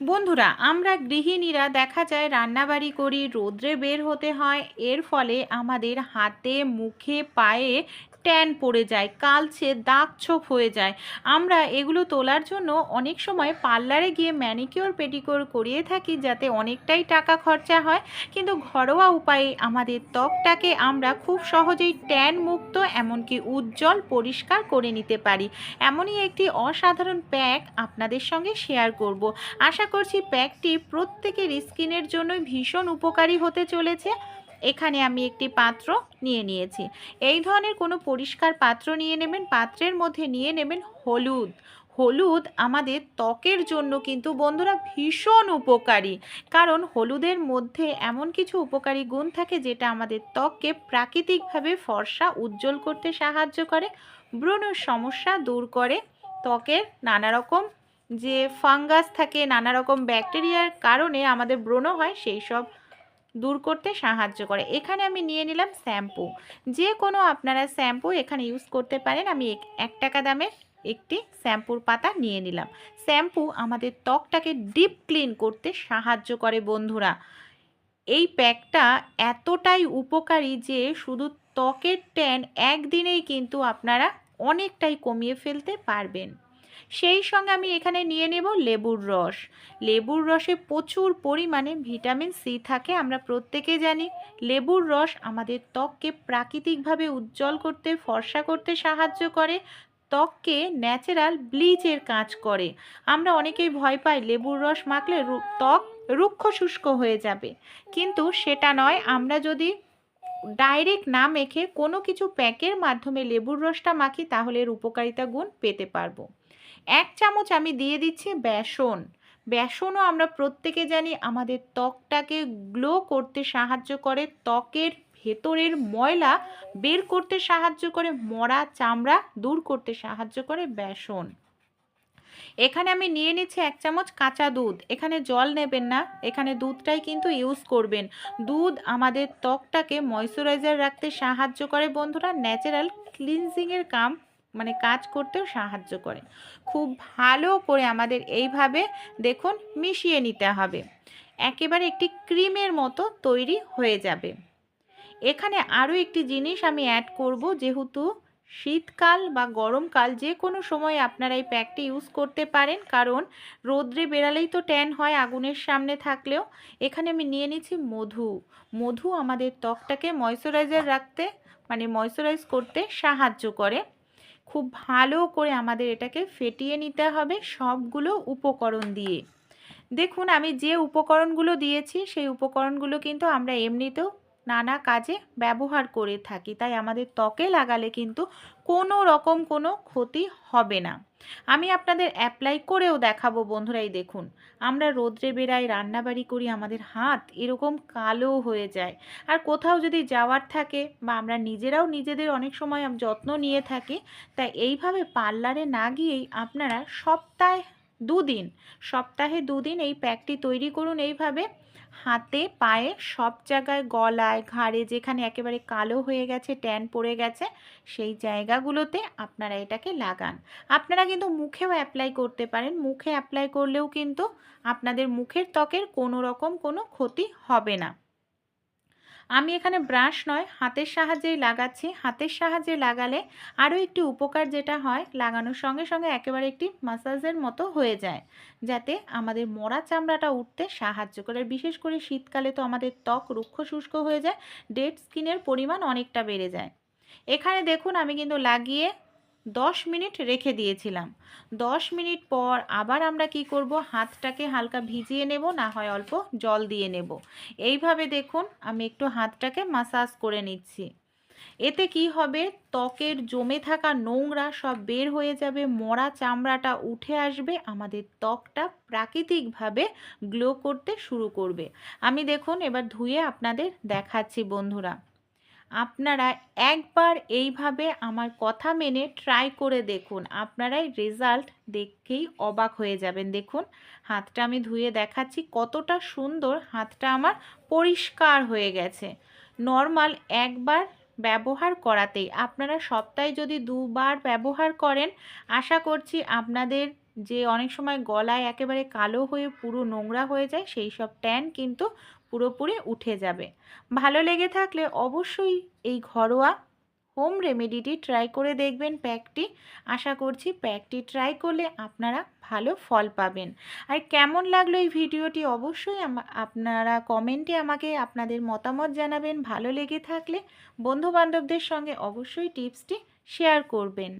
বন্ধুরা, আমরা গৃহিণীরা দেখা যায় রান্নাবাড়ি করি, রোদ্রে বের হতে হয়। এর ফলে আমাদের হাতে, মুখে, পায়ে ট্যান পড়ে যায়, কালচে দাগ ছোপ হয়ে যায়। আমরা এগুলো তোলার জন্য অনেক সময় পার্লারে গিয়ে ম্যানিকিওর পেডিকিওর করিয়ে থাকি যাতে অনেকটাই টাকা খরচা হয়। কিন্তু ঘরোয়া উপায়ে আমাদের ত্বকটাকে আমরা খুব সহজেই ট্যান মুক্ত এমনকি উজ্জ্বল পরিষ্কার করে নিতে পারি। এমনই একটি অসাধারণ প্যাক আপনাদের সঙ্গে শেয়ার করব। আশা করছি প্যাকটি প্রত্যেকের স্কিনের জন্যই ভীষণ উপকারী হতে চলেছে। এখানে আমি একটি পাত্র নিয়ে নিয়েছি। এই ধরনের কোনো পরিষ্কার পাত্র নিয়ে নেবেন, পাত্রের মধ্যে নিয়ে নেবেন হলুদ। হলুদ আমাদের ত্বকের জন্য কিন্তু বন্ধুরা ভীষণ উপকারী। কারণ হলুদের মধ্যে এমন কিছু উপকারী গুণ থাকে যেটা আমাদের ত্বককে প্রাকৃতিকভাবে ফর্সা, উজ্জ্বল করতে সাহায্য করে, ব্রণর সমস্যা দূর করে। ত্বকের নানা রকম যে ফাঙ্গাস থাকে নানা রকম ব্যাকটেরিয়ার কারণে আমাদের ব্রণ হয়, সেই সব দূর করতে সাহায্য করে। এখানে আমি নিয়ে নিলাম শ্যাম্পু। যে কোনো আপনারা শ্যাম্পু এখানে ইউজ করতে পারেন। আমি এক- টাকা দামের একটি শ্যাম্পুর পাতা নিয়ে নিলাম। শ্যাম্পু আমাদের ত্বকটাকে ডিপ ক্লিন করতে সাহায্য করে বন্ধুরা। এই প্যাকটা এতটাই উপকারী যে শুধু ত্বকের ট্যান একদিনেই কিন্তু আপনারা অনেকটাই কমিয়ে ফেলতে পারবেন। সেই সঙ্গে আমি এখানে নিয়ে নেব লেবুর রস। লেবুর রসে প্রচুর পরিমাণে ভিটামিন সি থাকে, আমরা প্রত্যেকে জানি। লেবুর রস আমাদের ত্বককে প্রাকৃতিকভাবে উজ্জ্বল করতে, ফর্সা করতে সাহায্য করে। ত্বককে ন্যাচারাল ব্লিচের কাজ করে। আমরা অনেকেই ভয় পাই লেবুর রস মাখলে ত্বক রুক্ষ শুষ্ক হয়ে যাবে। কিন্তু সেটা নয়, আমরা যদি ডাইরেক্ট না মেখে কোনো কিছু প্যাকের মাধ্যমে লেবুর রসটা মাখি, তাহলে এর উপকারিতা গুণ পেতে পারব। এক চামচ আমি দিয়ে দিচ্ছি বেসন। বেসনও আমরা প্রত্যেকে জানি আমাদের ত্বকটাকে গ্লো করতে সাহায্য করে। ত্বকের ভেতরের ময়লা বের করতে সাহায্য করে, মরা চামড়া দূর করতে সাহায্য করে বেসন। এখানে আমি নিয়ে নিচ্ছি এক চামচ কাঁচা দুধ। এখানে জল নেবেন না। এখানে দুধটাই কিন্তু ইউজ করবেন। দুধ আমাদের ত্বকটাকে ময়শ্চারাইজার রাখতে সাহায্য করে। বন্ধুরা ন্যাচারাল ক্লিনজিংয়ের কাম মানে কাজ করতেও সাহায্য করে। খুব ভালো করে আমাদের এইভাবে দেখুন মিশিয়ে নিতে হবে। একেবারে একটি ক্রিমের মতো তৈরি হয়ে যাবে। এখানে আরও একটি জিনিস আমি অ্যাড করব, যেহেতু শীতকাল বা গরমকাল যে কোনো সময় আপনারা এই প্যাকটি ইউজ করতে পারেন, কারণ রোদ্রে বেরালেই তো ট্যান হয় আগুনের সামনে থাকলেও। এখানে আমি নিয়ে নিচ্ছি মধু। মধু আমাদের ত্বকটাকে ময়শ্চারাইজার রাখতে মানে ময়শ্চারাইজ করতে সাহায্য করে। খুব ভালো করে আমাদের এটাকে ফেটিয়ে নিতে হবে সবগুলো উপকরণ দিয়ে। দেখুন, আমি যে উপকরণগুলো দিয়েছি, সেই উপকরণগুলো কিন্তু আমরা এমনিতেও নানা কাজে ব্যবহার করে থাকি। তাই আমাদের ত্বকে লাগালে কিন্তু কোনো রকম কোনো ক্ষতি হবে না। আমি আপনাদের অ্যাপ্লাই করেও দেখাবো বন্ধুরাই দেখুন। আমরা রোদ্রে বেড়াই, রান্নাবাড়ি করি, আমাদের হাত এরকম কালো হয়ে যায়। আর কোথাও যদি যাওয়ার থাকে বা আমরা নিজেরাও নিজেদের অনেক সময় যত্ন নিয়ে থাকি, তাই এইভাবে পার্লারে না গিয়েই আপনারা সপ্তাহে দুদিন সপ্তাহে দুদিন এই প্যাকটি তৈরি করুন। এইভাবে হাতে, পায়ে, সব জায়গায় গলায়, ঘাড়ে যেখানে একেবারে কালো হয়ে গেছে, ট্যান পড়ে গেছে, সেই জায়গাগুলোতে আপনারা এটাকে লাগান। আপনারা কিন্তু মুখেও অ্যাপ্লাই করতে পারেন। মুখে অ্যাপ্লাই করলেও কিন্তু আপনাদের মুখের ত্বকের কোনো রকম কোনো ক্ষতি হবে না। আমি এখানে ব্রাশ নয়, হাতের সাহায্যেই লাগাচ্ছি। হাতের সাহায্যে লাগালে আরও একটি উপকার যেটা হয়, লাগানোর সঙ্গে সঙ্গে একেবারে একটি মাসাজের মতো হয়ে যায়, যাতে আমাদের মরা চামড়াটা উঠতে সাহায্য করে। বিশেষ করে শীতকালে তো আমাদের ত্বক রুক্ষ শুষ্ক হয়ে যায় ডেড স্কিনের পরিমাণ অনেকটা বেড়ে যায়। এখানে দেখুন আমি কিন্তু লাগিয়ে দশ মিনিট রেখে দিয়েছিলাম। দশ মিনিট পর আবার আমরা কি করব? হাতটাকে হালকা ভিজিয়ে নেব, না হয় অল্প জল দিয়ে নেব। এইভাবে দেখুন, আমি একটু হাতটাকে মাসাজ করে নিচ্ছি। এতে কি হবে? ত্বকের জমে থাকা নোংরা সব বের হয়ে যাবে, মরা চামড়াটা উঠে আসবে, আমাদের ত্বকটা প্রাকৃতিকভাবে গ্লো করতে শুরু করবে। আমি দেখুন, এবার ধুয়ে আপনাদের দেখাচ্ছি বন্ধুরা। আপনারা একবার এইভাবে আমার কথা মেনে ট্রাই করে দেখুন। আপনারাই রেজাল্ট দেখেই অবাক হয়ে যাবেন। দেখুন, হাতটা আমি ধুয়ে দেখাচ্ছি, কতটা সুন্দর হাতটা আমার পরিষ্কার হয়ে গেছে। নর্মাল একবার ব্যবহার করাতেই, আপনারা সপ্তাহে যদি দুবার ব্যবহার করেন, আশা করছি আপনাদের যে অনেক সময় গলায় একেবারে কালো হয়ে পুরো নোংরা হয়ে যায়, সেই সব ট্যান কিন্তু পুরোপুরি উঠে যাবে। ভালো লেগে থাকলে অবশ্যই এই ঘরোয়া হোম রেমেডিটি ট্রাই করে দেখবেন প্যাকটি আশা করছি প্যাকটি ট্রাই করলে আপনারা ভালো ফল পাবেন। আর কেমন লাগল এই ভিডিওটি অবশ্যই আপনারা কমেন্টে আমাকে আপনাদের মতামত জানাবেন। ভালো লেগে থাকলে বন্ধুবান্ধবদের সঙ্গে অবশ্যই টিপসটি শেয়ার করবেন।